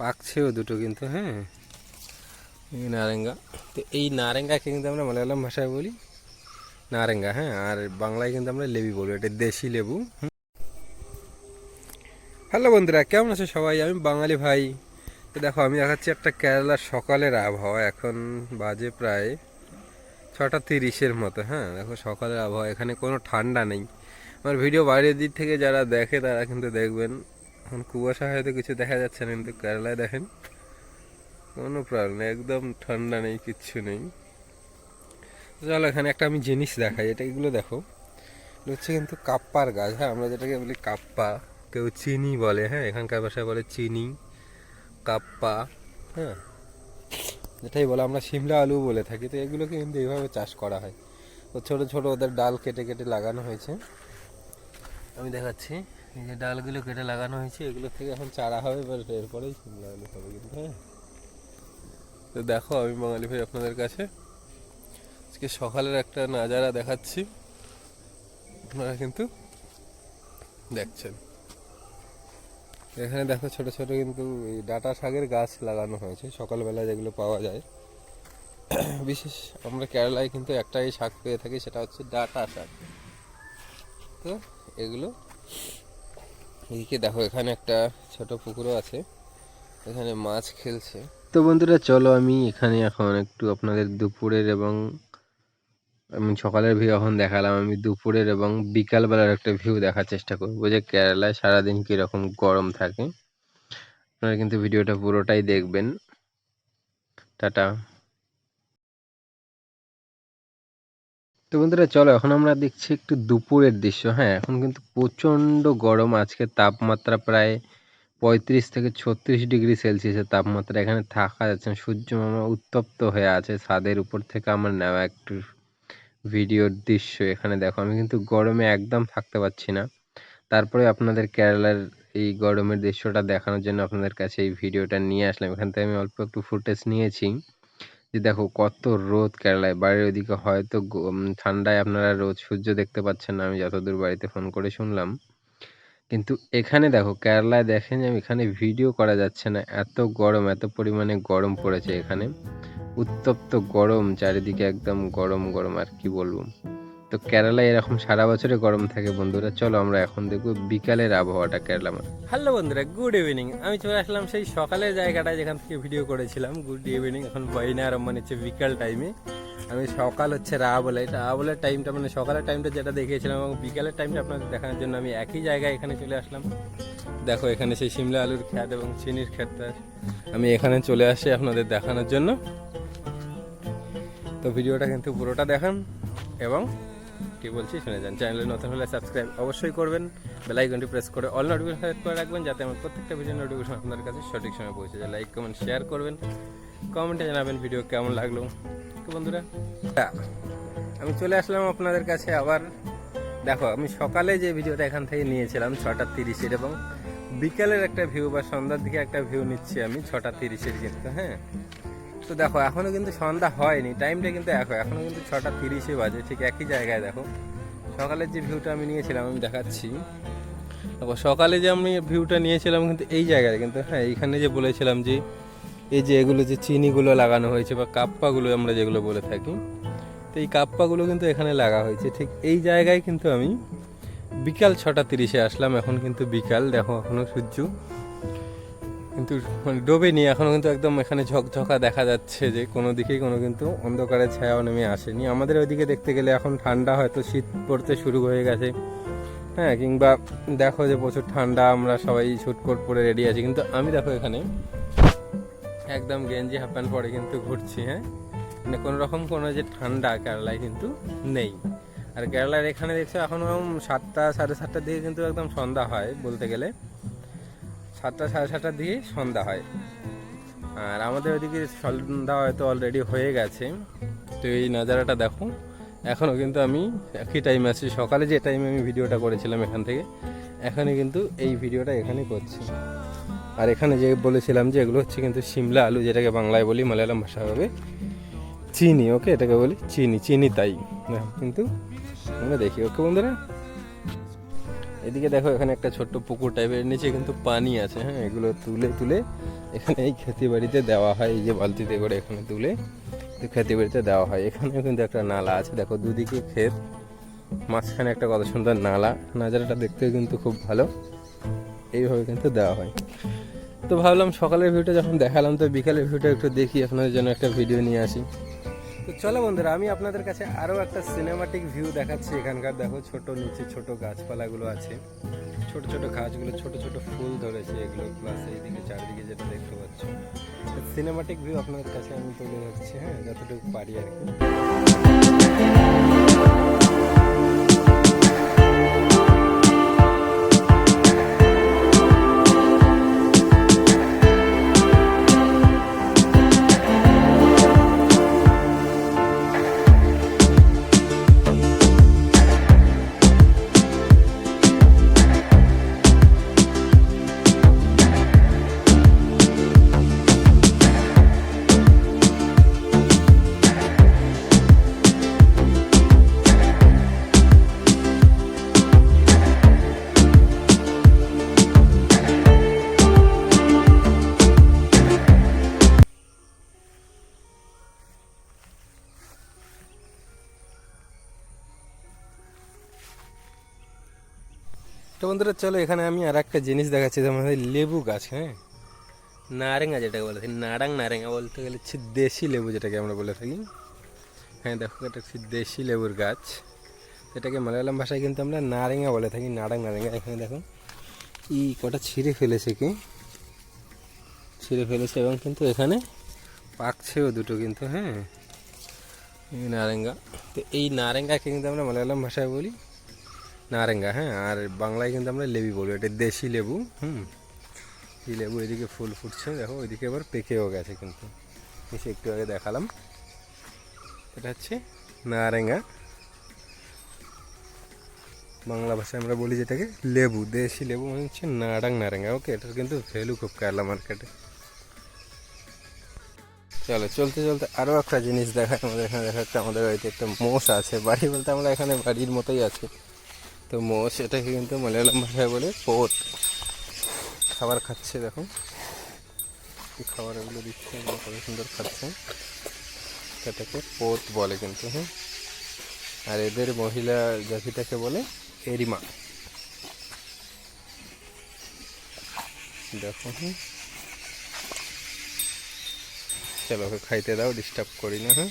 পাকছেও দুটো কিন্তু হ্যাঁ। নারেঙ্গা। তো এই নারেঙ্গাকে কিন্তু আমরা মালায়ালাম ভাষায় বলি। নারেঙ্গা হ্যাঁ আর বাংলায় কিন্তু আমরা লেবু বলি, এটা দেশি লেবু। হ্যালো বন্ধুরা, কেমন আছে সবাই? আমি বাঙালি ভাই। তো দেখো, আমি দেখাচ্ছি একটা কেরালার সকালের আবহাওয়া। এখন বাজে প্রায় ছটা তিরিশের মতো হ্যাঁ। দেখো, সকালের আবহাওয়া, এখানে কোনো ঠান্ডা নেই। আমার ভিডিও বাইরের দিক থেকে যারা দেখে, তারা কিন্তু দেখবেন এখন কুয়াশা হয়তো কিছু দেখা যাচ্ছে না, কিন্তু কেরালায় দেখেন কোনো প্রবলেম একদম ঠান্ডা নেই, কিচ্ছু নেই। চলো, এখানে একটা আমি জিনিস দেখাই, এটা এগুলো দেখো। হচ্ছে কিন্তু কাপ্পার গাছ হ্যাঁ আমরা যেটাকে বলি কাপ্পা, কেউ চিনি বলে হ্যাঁ এখানকার ভাষায় বলে চিনি, কাপ্পা হ্যাঁ যেটাই বলে, আমরা সিমলা আলু বলে থাকি, তো এগুলোকে কিন্তু এইভাবে চাষ করা হয়। তো ছোটো ছোটো ওদের ডাল কেটে কেটে লাগানো হয়েছে। আমি দেখাচ্ছি। এই যে ডালগুলো কেটে লাগানো হয়েছে, এগুলো থেকে এখন চারা হবে, এবার এরপরেই সিমলা আলু হবে কিন্তু হ্যাঁ? তো দেখো আমি বাঙালি ভাই আপনাদের কাছে। আজকে সকালের একটা নাজারা দেখাচ্ছি। আপনারা কিন্তু দেখছেন। এখানে দেখো ছোট ছোট কিন্তু এই ডাটা শাকের গাছ লাগানো হয়েছে সকালবেলা যেগুলো পাওয়া যায়। বিশেষ আমরা কেরালায় কিন্তু একটাই শাক পেয়ে থাকি, সেটা হচ্ছে ডাটা শাক। তো এগুলো এদিকে দেখো, এখানে একটা ছোট পুকুরও আছে। এখানে মাছ খেলছে। তো বন্ধুরা, চলো আমি এখানে এখন একটু আপনাদের দুপুরের এবং আমি সকালের ভিউ এখন দেখালাম। আমি দুপুরের এবং বিকালবেলার একটা ভিউ দেখার চেষ্টা করব যে কেরালায় সারাদিন কীরকম গরম থাকে। আপনারা কিন্তু ভিডিওটা পুরোটাই দেখবেন। টাটা। তো বন্ধুরা, চলো এখন আমরা দেখছি একটু দুপুরের দৃশ্য। হ্যাঁ এখন কিন্তু প্রচণ্ড গরম। আজকে তাপমাত্রা প্রায় পঁয়ত্রিশ থেকে ছত্রিশ ডিগ্রি সেলসিয়াসের তাপমাত্রা এখানে থাকা যাচ্ছে না। সূর্য মামা উত্তপ্ত হয়ে আছে ছাদের উপর থেকে। আমার নেওয়া একটু ভিডিওর দৃশ্য এখানে দেখো। আমি কিন্তু গরমে একদম থাকতে পারছি না। তারপরে আপনাদের কেরালার এই গরমের দৃশ্যটা দেখানোর জন্য আপনাদের কাছে এই ভিডিওটা নিয়ে আসলাম। এখান থেকে আমি অল্প একটু ফুটেজ নিয়েছি। যে দেখো কত রোদ কেরালায়। বাড়ির ওদিকে হয়তো ঠান্ডায় আপনারা রোদ সূর্য দেখতে পাচ্ছেন না। আমি যতদূর বাড়িতে ফোন করে শুনলাম। কিন্তু এখানে দেখো, কেরালায় দেখেন যে এখানে ভিডিও করা যাচ্ছে না। এত গরম, এত পরিমাণে গরম পড়েছে এখানে। উত্তপ্ত গরম, চারিদিকে একদম গরম গরম আর কি বলব। তো কেরালায় এরকম সারা বছরে গরম থাকে বন্ধুরা। চলো আমরা এখন দেখব বিকালের আবহাওয়াটা কেরালা হ্যালো বন্ধুরা, গুড ইভিনিং। আমি চলে আসলাম সেই সকালের জায়গাটায় যেখান থেকে ভিডিও করেছিলাম। গুড ইভিনিং, এখন বইনা আরম্ভ হচ্ছে বিকাল টাইমে আমি সকাল হচ্ছে রা বলে। রা বলে টাইমটা মানে সকালের টাইমটা যেটা দেখিয়েছিলাম এবং বিকালের টাইমটা আপনাদের দেখানোর জন্য আমি একই জায়গায় এখানে চলে আসলাম। দেখো, এখানে সেই সিমলা আলুর খ্যাত এবং চিনির খ্যাতটা আমি এখানে চলে আসি আপনাদের দেখানোর জন্য। তো ভিডিওটা কিন্তু পুরোটা দেখান এবং কি বলছি, শুনে যান। চ্যানেলে নতুন হলে সাবস্ক্রাইব অবশ্যই করবেন। বেল আইকনটি প্রেস করে অল নোটিফিকেশন সেট করে রাখবেন, যাতে আমার প্রত্যেকটা ভিডিও নোটিফিকেশন আপনার কাছে সঠিক সময় পৌঁছে যায়। লাইক কমেন্ট শেয়ার করবেন। কমেন্টে জানাবেন ভিডিও কেমন লাগল। তো বন্ধুরা, আমি চলে আসলাম আপনাদের কাছে আবার। দেখো, আমি সকালে যে ভিডিওটা এখান থেকে নিয়েছিলাম, ছটা তিরিশের, এবং বিকালের একটা ভিউ বা সন্ধ্যার দিকে একটা ভিউ নিচ্ছি আমি, ছটা তিরিশের কিন্তু হ্যাঁ? তো দেখো, এখনও কিন্তু সন্ধ্যা হয়নি টাইমটা কিন্তু এখন এখনও কিন্তু ছটা তিরিশে বাজে, ঠিক একই জায়গায় দেখো। সকালের যে ভিউটা আমি নিয়েছিলাম, আমি দেখাচ্ছি। দেখো, সকালে যে আমি ভিউটা নিয়েছিলাম কিন্তু এই জায়গায়, কিন্তু হ্যাঁ এইখানে যে বলেছিলাম যে, এই যে এগুলো যে চিনিগুলো লাগানো হয়েছে বা কাপ্পাগুলো আমরা যেগুলো বলে থাকি, তো এই কাপ্পাগুলো কিন্তু এখানে লাগা হয়েছে। ঠিক এই জায়গায় কিন্তু আমি বিকাল ছটা তিরিশে আসলাম, এখন কিন্তু বিকাল, দেখো এখনও সূর্য কিন্তু মানে ডোবেনি এখনও কিন্তু একদম এখানে ঝকঝকা দেখা যাচ্ছে যে কোনো দিকেই কোনো কিন্তু অন্ধকারের ছায়াও নেমে আসেনি। আমাদের ওইদিকে দেখতে গেলে এখন ঠান্ডা, হয়তো শীত পড়তে শুরু হয়ে গেছে। হ্যাঁ কিংবা দেখো যে প্রচুর ঠান্ডা, আমরা সবাই শুটকোট পরে রেডি আছি। কিন্তু আমি দেখো এখানে একদম গেঞ্জি হাফ প্যান্ট পরে কিন্তু ঘুরছি হ্যাঁ? মানে কোনো রকম কোনো যে ঠান্ডা কেরালায় কিন্তু নেই। আর কেরালার এখানে দেখছ এখনও সাতটা, সাড়ে সাতটার দিকে কিন্তু একদম সন্ধ্যা হয় বলতে গেলে। সাতটা সাড়ে সাতটার দিকে সন্ধ্যা হয়। আর আমাদের ওইদিকে সন্ধ্যা হয়তো অলরেডি হয়ে গেছে। তো এই নাজারাটা দেখো এখনও কিন্তু আমি একই টাইম আছি। সকালে যে টাইমে আমি ভিডিওটা করেছিলাম এখান থেকে, এখানে কিন্তু এই ভিডিওটা এখানে করছি। আর এখানে যে বলেছিলাম যে এগুলো হচ্ছে কিন্তু সিমলা আলু, যেটাকে বাংলায় বলি মালায়ালাম ভাষা হবে। চিনি ওকে এটাকে বলি চিনি চিনি তাই। কিন্তু আমরা দেখি ওকে বন্ধুরা? এদিকে দেখো এখানে একটা ছোট্ট পুকুর টাইপের নিচে কিন্তু পানি আছে হ্যাঁ এগুলো তুলে তুলে এখানে এই খেতি বাড়িতে দেওয়া হয়, এই যে বালতিতে করে এখানে তুলে খেতি বাড়িতে দেওয়া হয়। এখানেও কিন্তু একটা নালা আছে, দেখো দুদিকে ক্ষেত, মাঝখানে একটা কত সুন্দর নালা, নাজারাটা দেখতেও কিন্তু খুব ভালো, এইভাবে কিন্তু দেওয়া হয়। তো ভাবলাম সকালের ভিউটা যখন দেখালাম, তো বিকালের ভিউটা একটু দেখি, আপনাদের জন্য একটা ভিডিও নিয়ে আসি। তো চলো বন্ধুরা, আমি আপনাদের কাছে আরও একটা সিনেমাটিক ভিউ দেখাচ্ছি এখানকার। দেখো, ছোট নিচে ছোট গাছপালাগুলো আছে। ছোট ছোট গাছগুলো ছোট ছোট ফুল ধরেছে এগুলো প্লাস এইদিকে চারিদিকে যেটা দেখতে পাচ্ছ। সিনেমাটিক ভিউ আপনাদের কাছে আমি তুলে রাখছি হ্যাঁ যতটুকু পারি আর কি। তো বন্ধুরা, চলো এখানে আমি আর একটা জিনিস দেখাচ্ছি, যেমন লেবু গাছ হ্যাঁ? নারেঙ্গা যেটাকে বলে থাকি নারাং নারেঙ্গা বলতে গেলে হচ্ছে দেশি লেবু যেটাকে আমরা বলে থাকি। হ্যাঁ দেখো এটা হচ্ছে দেশি লেবুর গাছ। এটাকে মালায়ালাম ভাষায় কিন্তু আমরা নারেঙ্গা বলে থাকি নারাং নারেঙ্গা। এখানে দেখো, ই কটা ছিঁড়ে ফেলেছে কি? ছিঁড়ে ফেলেছে এবং কিন্তু এখানে পাকছেও দুটো কিন্তু হ্যাঁ? নারেঙ্গা। তো এই নারেঙ্গাকে কিন্তু আমরা মালায়ালাম ভাষায় বলি নারেঙ্গা হ্যাঁ? আর বাংলায় কিন্তু আমরা লেবু বলি, এটা দেশি লেবু, হুম? এই লেবু এদিকে ফুল ফুটছে, দেখো, ওইদিকে আবার পেকেও গেছে কিন্তু। এসে একটু আগে দেখালাম। এটা হচ্ছে নারেঙ্গা। বাংলা ভাষায় আমরা বলি যেটাকে লেবু, দেশি লেবু মানে হচ্ছে নাড়াং নারেঙ্গা। ওকে, এটার কিন্তু ভ্যালু খুব কেরালা মার্কেটে চলো, চলতে চলতে আরও একটা জিনিস দেখায় আমাদের এখানে দেখা যাচ্ছে আমাদের বাড়িতে একটা মোষ আছে। বাড়ি বলতে আমরা এখানে বাড়ির মতোই আছে। তো মোষ এটাকে কিন্তু মালয়ালম ভাষায় বলে পোত। খাবার খাচ্ছে দেখো কি খাবার এগুলো দিচ্ছে কত সুন্দর খাচ্ছে। এটাকে পোত বলে কিন্তু হ্যাঁ। আর এদের মহিলা জাতিটাকে বলে এরিমা। দেখো হ্যাঁ। চলো খাইতে দাও ডিস্টার্ব করি না হ্যাঁ।